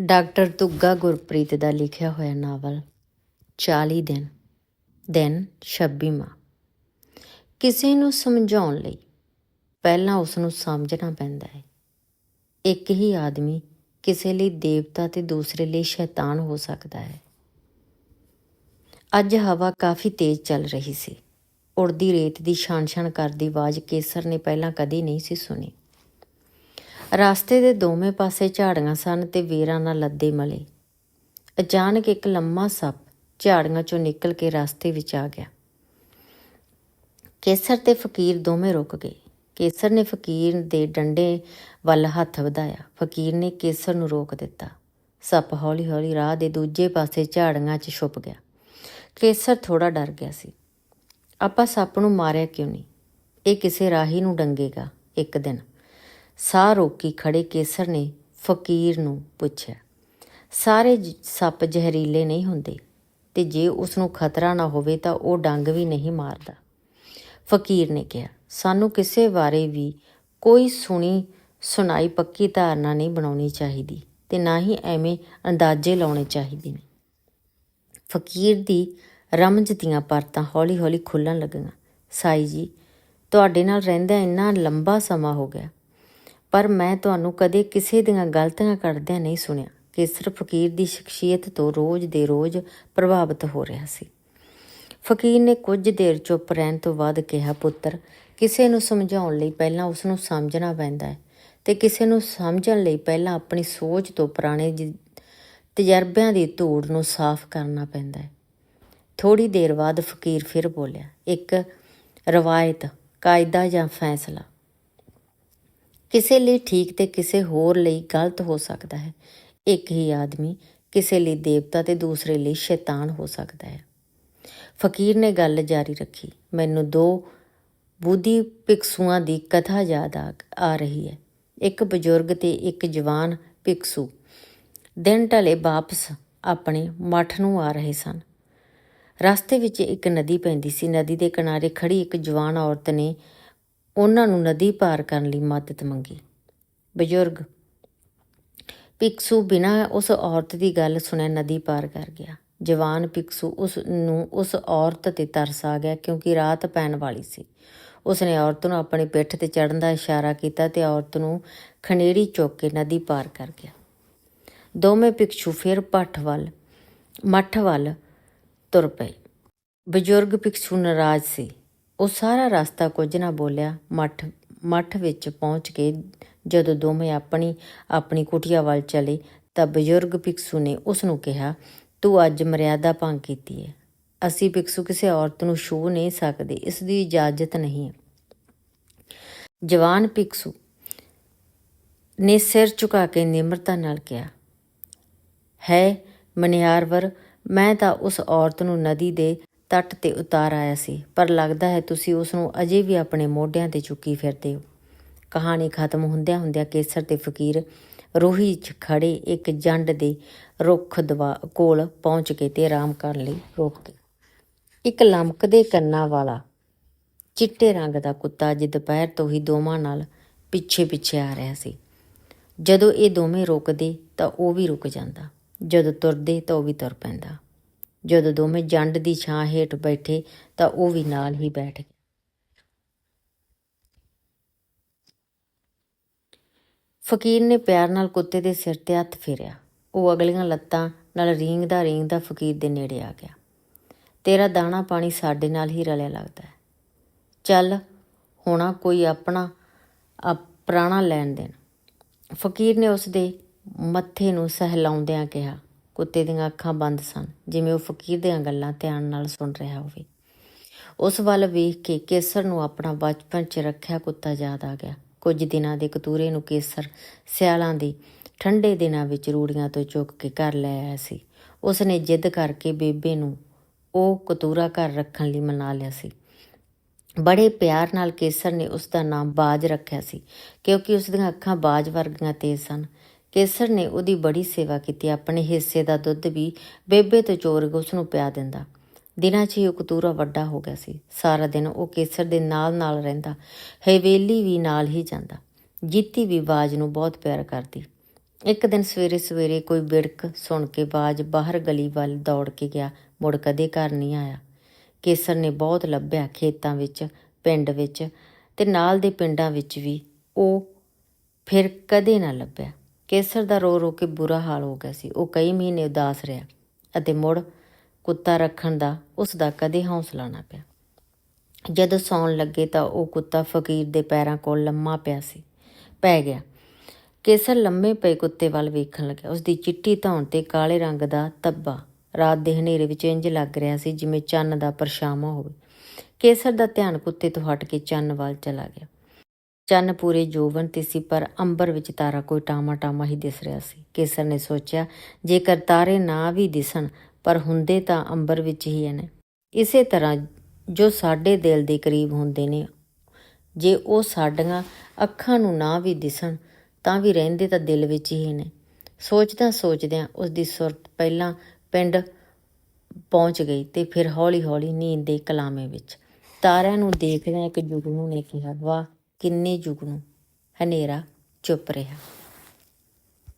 Doctor ਤੁੱਗਾ Gurpreet ਦਾ ਲਿਖਿਆ ਹੋਇਆ novel 40 ਦਿਨ ਦਿਨ 26ਵਾਂ ਕਿਸੇ ਨੂੰ ਸਮਝਾਉਣ ਲਈ ਪਹਿਲਾਂ ਉਸ ਨੂੰ ਸਮਝਣਾ ਪੈਂਦਾ ਹੈ। ਇੱਕ ਹੀ ਆਦਮੀ ਕਿਸੇ ਲਈ ਦੇਵਤਾ ਤੇ ਦੂਸਰੇ ਲਈ ਸ਼ੈਤਾਨ ਹੋ ਸਕਦਾ ਹੈ। ਅੱਜ ਹਵਾ ਕਾਫੀ ਤੇਜ਼ ਚੱਲ ਰਹੀ ਸੀ। ਉੜਦੀ ਰੇਤ ਦੀ ਛਾਣ-ਛਾਣ ਕਰਦੀ ਆਵਾਜ਼ ਕੇਸਰ ਨੇ ਪਹਿਲਾਂ ਕਦੇ ਨਹੀਂ ਸੀ ਸੁਣੀ। ਰਸਤੇ ਦੇ ਦੋਵੇਂ ਪਾਸੇ ਝਾੜੀਆਂ ਸਨ ਤੇ ਵੇਰਾਂ ਨਾਲ ਲੱਦੇ ਮਲੇ। ਅਚਾਨਕ ਇੱਕ ਲੰਮਾ ਸੱਪ ਝਾੜੀਆਂ ਚੋਂ ਨਿਕਲ ਕੇ ਰਸਤੇ ਵਿੱਚ ਆ ਗਿਆ। ਕੇਸਰ ਤੇ ਫਕੀਰ ਦੋਵੇਂ ਰੁਕ ਗਏ। ਕੇਸਰ ਨੇ ਫਕੀਰ ਦੇ ਡੰਡੇ ਵੱਲ ਹੱਥ ਵਧਾਇਆ। ਫਕੀਰ ਨੇ ਕੇਸਰ ਨੂੰ ਰੋਕ ਦਿੱਤਾ। ਸੱਪ ਹੌਲੀ-ਹੌਲੀ ਰਾਹ ਦੇ ਦੂਜੇ ਪਾਸੇ ਝਾੜੀਆਂ 'ਚ ਛੁਪ ਗਿਆ। ਕੇਸਰ ਥੋੜਾ ਡਰ ਗਿਆ ਸੀ। ਆਪਾਂ ਸੱਪ ਨੂੰ ਮਾਰਿਆ ਕਿਉਂ ਨਹੀਂ? ਇਹ ਕਿਸੇ ਰਾਹੀ ਨੂੰ ਡੰਗੇਗਾ, ਇੱਕ ਦਿਨ। ਸਾਹ ਰੋਕੀ ਖੜੇ ਕੇਸਰ ਨੇ ਫਕੀਰ ਨੂੰ ਪੁੱਛਿਆ, ਸਾਰੇ ਜ- ਸੱਪ ਜ਼ਹਿਰੀਲੇ ਨਹੀਂ ਹੁੰਦੇ ਤੇ ਜੇ ਉਸ ਨੂੰ ਖਤਰਾ ਨਾ ਹੋਵੇ ਤਾਂ ਉਹ ਡੰਗ ਵੀ ਨਹੀਂ ਮਾਰਦਾ? ਫਕੀਰ ਨੇ ਕਿਹਾ, ਸਾਨੂੰ ਕਿਸੇ ਬਾਰੇ ਵੀ ਕੋਈ ਸੁਣੀ, ਸੁਣਾਈ ਪੱਕੀ ਧਾਰਨਾ ਨਹੀਂ ਬਣਾਉਣੀ ਚਾਹੀਦੀ ਤੇ ਨਾ ਹੀ ਐਵੇਂ ਅੰਦਾਜ਼ੇ ਲਾਉਣੇ ਚਾਹੀਦੇ ਨੇ। ਫਕੀਰ ਦੀ ਰਮਜ ਦੀਆਂ ਪਰਤਾਂ ਹੌਲੀ-ਹੌਲੀ ਖੁੱਲਣ ਲੱਗੀਆਂ, ਸਾਈ ਜੀ, ਤੁਹਾਡੇ ਨਾਲ ਰਹਿੰਦਿਆਂ ਇੰਨਾ ਲੰਬਾ ਸਮਾਂ ਹੋ ਗਿਆ ਪਰ ਮੈਂ ਤੁਹਾਨੂੰ ਕਦੇ ਕਿਸੇ ਦੀਆਂ ਗਲਤੀਆਂ ਕਰਦਿਆਂ ਨਹੀਂ ਸੁਣਿਆ ਕੇਸਰ ਫਕੀਰ ਦੀ ਸ਼ਖਸੀਅਤ ਤੋਂ ਰੋਜ਼ ਦੇ ਰੋਜ਼ ਪ੍ਰਭਾਵਿਤ ਹੋ ਰਿਹਾ ਸੀ। ਫਕੀਰ ਨੇ ਕੁਝ ਦੇਰ ਚੁੱਪ ਰਹਿਣ ਤੋਂ ਬਾਅਦ ਕਿਹਾ, ਪੁੱਤਰ, ਕਿਸੇ ਨੂੰ ਸਮਝਾਉਣ ਲਈ ਪਹਿਲਾਂ ਉਸ ਨੂੰ ਸਮਝਣਾ ਪੈਂਦਾ ਹੈ ਤੇ ਕਿਸੇ ਨੂੰ ਸਮਝਣ ਲਈ ਪਹਿਲਾਂ ਆਪਣੀ ਸੋਚ ਤੋਂ ਪੁਰਾਣੇ ਜ- ਤਜਰਬਿਆਂ ਦੀ ਧੂੜ ਨੂੰ ਸਾਫ਼ ਕਰਨਾ ਪੈਂਦਾ ਹੈ। ਥੋੜੀ ਦੇਰ ਬਾਅਦ ਫਕੀਰ ਫਿਰ ਬੋਲਿਆ, ਇੱਕ ਰਵਾਇਤ, ਕਾਇਦਾ ਜਾਂ ਫੈਸਲਾ ਕਿਸੇ ਲਈ ਠੀਕ ਤੇ ਕਿਸੇ ਹੋਰ ਲਈ ਗਲਤ ਹੋ ਸਕਦਾ ਹੈ। ਇੱਕ ਹੀ ਆਦਮੀ ਕਿਸੇ ਲਈ ਦੇਵਤਾ ਤੇ ਦੂਸਰੇ ਲਈ ਸ਼ੈਤਾਨ ਹੋ ਸਕਦਾ ਹੈ। ਫਕੀਰ ਨੇ ਗੱਲ ਜਾਰੀ ਰੱਖੀ। ਮੈਨੂੰ ਦੋ ਬੁੱਧੀ ਭਿਕਸ਼ੂਆਂ ਦੀ ਕਥਾ ਯਾਦ ਆ ਆ ਰਹੀ ਹੈ। ਇੱਕ ਬਜ਼ੁਰਗ ਤੇ ਇੱਕ ਜਵਾਨ ਭਿਕਸ਼ੂ। ਦਿਨ ਢਲੇ ਵਾਪਸ ਆਪਣੇ ਮੱਠ ਨੂੰ ਆ ਰਹੇ ਸਨ। ਰਸਤੇ ਵਿੱਚ ਇੱਕ ਨਦੀ ਪੈਂਦੀ ਸੀ। ਨਦੀ ਦੇ ਕਿਨਾਰੇ ਖੜੀ ਇੱਕ ਜਵਾਨ ਔਰਤ ਨੇ ਉਹਨਾਂ ਨੂੰ ਨਦੀ ਪਾਰ ਕਰਨ ਲਈ ਮਦਦ ਮੰਗੀ। ਬਜ਼ੁਰਗ, ਭਿਕਸ਼ੂ ਬਿਨਾਂ ਉਸ ਔਰਤ ਦੀ ਗੱਲ ਸੁਣਿਆ ਨਦੀ ਪਾਰ ਕਰ ਗਿਆ। ਜਵਾਨ ਭਿਕਸ਼ੂ ਉਸ ਨੂੰ ਉਸ ਔਰਤ ਤੇ ਤਰਸ ਆ ਗਿਆ ਕਿਉਂਕਿ ਰਾਤ ਪੈਣ ਵਾਲੀ ਸੀ। ਉਸਨੇ ਔਰਤ ਨੂੰ ਆਪਣੀ ਪਿੱਠ ਤੇ ਚੜਨ ਦਾ ਇਸ਼ਾਰਾ ਕੀਤਾ ਤੇ ਔਰਤ ਨੂੰ ਖਣੇਰੀ ਚੁੱਕ ਕੇ ਨਦੀ ਪਾਰ ਕਰ ਗਿਆ। ਦੋਵੇਂ ਭਿਕਸ਼ੂ ਫਿਰ ਭੱਠ ਵੱਲ, ਮੱਠ ਵੱਲ ਤੁਰ ਪਏ। ਬਜ਼ੁਰਗ ਭਿਕਸ਼ੂ ਨਾਰਾਜ਼ ਸੀ। ਉਹ ਸਾਰਾ ਰਸਤਾ ਕੁਝ ਨਾ ਬੋਲਿਆ। ਮੱਠ ਮੱਠ ਵਿੱਚ ਪਹੁੰਚ ਕੇ ਜਦੋਂ ਦੋਵੇਂ ਆਪਣੀ ਆਪਣੀ ਕੁਟੀਆ ਵੱਲ ਚਲੇ ਤਾਂ ਬਜ਼ੁਰਗ ਭਿਕਸ਼ੂ ਨੇ ਉਸ ਨੂੰ ਕਿਹਾ, ਤੂੰ ਅੱਜ ਮਰਿਆਦਾ ਭੰਗ ਕੀਤੀ ਹੈ ਅਸੀਂ ਭਿਕਸ਼ੂ ਕਿਸੇ ਔਰਤ ਨੂੰ ਛੂਹ ਨਹੀਂ ਸਕਦੇ, ਇਸ ਦੀ ਇਜਾਜ਼ਤ ਨਹੀਂ ਹੈ। ਜਵਾਨ ਭਿਕਸ਼ੂ ਨੇ ਸਿਰ ਝੁਕਾ ਕੇ ਨਿਮਰਤਾ ਨਾਲ ਕਿਹਾ, ਹੈ ਮਨਿਆਰਵਰ, ਮੈਂ ਤਾਂ ਉਸ ਔਰਤ ਨੂੰ ਨਦੀ ਦੇ ਤੱਟ ਤੇ ਉਤਾਰ ਆਇਆ ਸੀ, ਪਰ ਲੱਗਦਾ ਹੈ ਤੁਸੀਂ ਉਸ ਨੂੰ ਅਜੇ ਵੀ ਆਪਣੇ ਮੋਢਿਆਂ ਤੇ ਚੁੱਕੀ ਫਿਰਦੇ ਹੋ। ਕਹਾਣੀ ਖਤਮ ਹੁੰਦਿਆਂ ਹੁੰਦਿਆਂ ਕੇਸਰ ਤੇ ਫਕੀਰ ਰੋਹੀ 'ਚ ਖੜੇ ਇੱਕ ਜੰਡ ਦੇ ਰੁੱਖ ਦਵਾ ਕੋਲ ਪਹੁੰਚ ਕੇ ਤੇ ਆਰਾਮ ਕਰਨ ਲਈ ਰੁਕ ਗਏ। ਇੱਕ ਲਮਕਦੇ ਕੰਨਾਂ ਵਾਲਾ ਚਿੱਟੇ ਰੰਗ ਦਾ ਕੁੱਤਾ ਅੱਜ ਦੁਪਹਿਰ ਤੋਂ ਹੀ ਦੋਵਾਂ ਨਾਲ ਪਿੱਛੇ ਪਿੱਛੇ ਆ ਰਿਹਾ ਸੀ। ਜਦੋਂ ਇਹ ਦੋਵੇਂ ਰੁਕਦੇ ਤਾਂ ਉਹ ਵੀ ਰੁਕ ਜਾਂਦਾ, ਜਦੋਂ ਤੁਰਦੇ ਤਾਂ ਉਹ ਵੀ ਤੁਰ ਪੈਂਦਾ। ਜਦੋਂ ਦੋਵੇਂ ਜੰਡ ਦੀ ਛਾਂ ਹੇਠ ਬੈਠੇ ਤਾਂ ਉਹ ਵੀ ਨਾਲ ਹੀ ਬੈਠ ਗਿਆ ਫਕੀਰ ਨੇ ਪਿਆਰ ਨਾਲ ਕੁੱਤੇ ਦੇ ਸਿਰ ਤੇ ਹੱਥ ਫੇਰਿਆ। ਉਹ ਅਗਲੀਆਂ ਲੱਤਾਂ ਨਾਲ ਰੀਂਗਦਾ ਰੀਂਗਦਾ ਫਕੀਰ ਦੇ ਨੇੜੇ ਆ ਗਿਆ। ਤੇਰਾ ਦਾਣਾ ਪਾਣੀ ਸਾਡੇ ਨਾਲ ਹੀ ਰਲਿਆ ਲੱਗਦਾ ਹੈ। ਚੱਲ, ਹੋਣਾ ਕੋਈ ਆਪਣਾ ਆ ਪ੍ਰਾਣਾ ਲੈਣ ਦੇਣ। ਫਕੀਰ ਨੇ ਉਸ ਦੇ ਮੱਥੇ ਨੂੰ ਸਹਿਲਾਉਂਦਿਆਂ ਕਿਹਾ ਕੁੱਤੇ ਦੀਆਂ ਅੱਖਾਂ ਬੰਦ ਸਨ, ਜਿਵੇਂ ਉਹ ਫਕੀਰ ਦੀਆਂ ਗੱਲਾਂ ਧਿਆਨ ਨਾਲ ਸੁਣ ਰਿਹਾ ਹੋਵੇ। ਉਸ ਵੱਲ ਵੇਖ ਕੇ ਕੇਸਰ ਨੂੰ ਆਪਣਾ ਬਚਪਨ 'ਚ ਰੱਖਿਆ ਕੁੱਤਾ ਯਾਦ ਆ ਗਿਆ। ਕੁਝ ਦਿਨਾਂ ਦੇ ਕਤੂਰੇ ਨੂੰ ਕੇਸਰ ਸਿਆਲਾਂ ਦੇ ਠੰਡੇ ਦਿਨਾਂ ਵਿੱਚ ਰੂੜੀਆਂ ਤੋਂ ਚੁੱਕ ਕੇ ਘਰ ਲੈ ਆਇਆ ਸੀ। ਉਸ ਨੇ ਜਿੱਦ ਕਰਕੇ ਬੇਬੇ ਨੂੰ ਉਹ ਕਤੂਰਾ ਘਰ ਰੱਖਣ ਲਈ ਮਨਾ ਲਿਆ ਸੀ। ਬੜੇ ਪਿਆਰ ਨਾਲ ਕੇਸਰ ਨੇ ਉਸ ਦਾ ਨਾਮ ਬਾਜ ਰੱਖਿਆ ਸੀ, ਕਿਉਂਕਿ ਉਸ ਦੀਆਂ ਅੱਖਾਂ ਬਾਜ ਵਰਗੀਆਂ ਤੇਜ਼ ਸਨ। ਕੇਸਰ ਨੇ ਉਹਦੀ ਬੜੀ ਸੇਵਾ ਕੀਤੀ, ਆਪਣੇ ਹਿੱਸੇ ਦਾ ਦੁੱਧ ਵੀ ਬੇਬੇ ਤੋਂ ਚੋਰ ਕੇ ਉਸ ਨੂੰ ਪਿਆ ਦਿੰਦਾ। ਦਿਨਾਂ 'ਚ ਹੀ ਉਹ ਕਤੂਰਾ ਵੱਡਾ ਹੋ ਗਿਆ ਸੀ। ਸਾਰਾ ਦਿਨ ਉਹ ਕੇਸਰ ਦੇ ਨਾਲ ਨਾਲ ਰਹਿੰਦਾ, ਹਵੇਲੀ ਵੀ ਨਾਲ ਹੀ ਜਾਂਦਾ। ਜੀਤੀ ਵੀ ਬਾਜ ਨੂੰ ਬਹੁਤ ਪਿਆਰ ਕਰਦੀ। ਇੱਕ ਦਿਨ ਸਵੇਰੇ ਸਵੇਰੇ ਕੋਈ ਬਿੜਕ ਸੁਣ ਕੇ ਬਾਜ ਬਾਹਰ ਗਲੀ ਵੱਲ ਦੌੜ ਕੇ ਗਿਆ, ਮੁੜ ਕਦੇ ਘਰ ਨਹੀਂ ਆਇਆ। ਕੇਸਰ ਨੇ ਬਹੁਤ ਲੱਭਿਆ ਖੇਤਾਂ ਵਿੱਚ, ਪਿੰਡ ਵਿੱਚ ਤੇ ਨਾਲ ਦੇ ਪਿੰਡਾਂ ਵਿੱਚ ਵੀ। ਉਹ ਫਿਰ ਕਦੇ ਨਾ ਲੱਭਿਆ। ਕੇਸਰ ਦਾ ਰੋ ਰੋ ਕੇ ਬੁਰਾ ਹਾਲ ਹੋ ਗਿਆ ਸੀ। ਉਹ ਕਈ ਮਹੀਨੇ ਉਦਾਸ ਰਿਹਾ ਅਤੇ ਮੁੜ ਕੁੱਤਾ ਰੱਖਣ ਦਾ, ਉਸ ਦਾ ਕਦੇ ਹੌਸਲਾ ਨਾ ਪਿਆ। ਜਦੋਂ ਸੌਣ ਲੱਗੇ ਤਾਂ ਉਹ ਕੁੱਤਾ ਫਕੀਰ ਦੇ ਪੈਰਾਂ ਕੋਲ ਲੰਮਾ ਪਿਆ ਸੀ। ਪੈ ਗਿਆ। ਕੇਸਰ ਲੰਮੇ ਪਏ ਕੁੱਤੇ ਵੱਲ ਵੇਖਣ ਲੱਗਿਆ। ਉਸ ਦੀ ਚਿੱਟੀ ਧੌਣ ਤੇ ਕਾਲੇ ਰੰਗ ਦਾ ਤੱਬਾ ਰਾਤ ਦੇ ਹਨੇਰੇ ਵਿੱਚ ਇੰਜ ਲੱਗ ਰਿਹਾ ਸੀ ਜਿਵੇਂ ਚੰਨ ਦਾ ਪਰਛਾਵਾਂ ਹੋਵੇ। ਕੇਸਰ ਦਾ ਧਿਆਨ ਕੁੱਤੇ ਤੋਂ ਹਟ ਕੇ ਚੰਨ ਵੱਲ ਚਲਾ ਗਿਆ। ਚੰਨ ਪੂਰੇ ਜੋਵਨ ਤੇ ਸੀ, ਪਰ ਅੰਬਰ ਵਿੱਚ ਤਾਰਾ ਕੋਈ ਟਾਮਾ ਟਾਮਾ ਹੀ ਦਿਸ ਰਿਹਾ ਸੀ। ਕੇਸਰ ਨੇ ਸੋਚਿਆ, ਜੇਕਰ ਤਾਰੇ ਨਾ ਵੀ ਦਿਸਣ, ਪਰ ਹੁੰਦੇ ਤਾਂ ਅੰਬਰ ਵਿੱਚ ਹੀ ਨੇ ਇਸੇ ਤਰ੍ਹਾਂ ਜੋ ਸਾਡੇ ਦਿਲ ਦੇ ਕਰੀਬ ਹੁੰਦੇ ਨੇ, ਜੇ ਉਹ ਸਾਡੀਆਂ ਅੱਖਾਂ ਨੂੰ ਨਾ ਵੀ ਦਿਸਣ, ਤਾਂ ਵੀ ਰਹਿੰਦੇ ਤਾਂ ਦਿਲ ਵਿੱਚ ਹੀ ਨੇ ਸੋਚਦਿਆਂ ਸੋਚਦਿਆਂ ਉਸ ਦੀ ਸੁਰਤ ਪਹਿਲਾਂ ਪਿੰਡ ਪਹੁੰਚ ਗਈ ਤੇ ਫਿਰ ਹੌਲੀ-ਹੌਲੀ ਨੀਂਦ ਦੇ ਕਲਾਮੇ ਵਿੱਚ। ਤਾਰਿਆਂ ਨੂੰ ਦੇਖਦਿਆਂ ਇੱਕ ਜੁਗਨੂ ਨੇ ਕਿਹਾ, ਵਾਹ ਕਿੰਨੇ ਯੁਗ ਨੂੰ ਹਨੇਰਾ ਚੁੱਪ ਰਿਹਾ।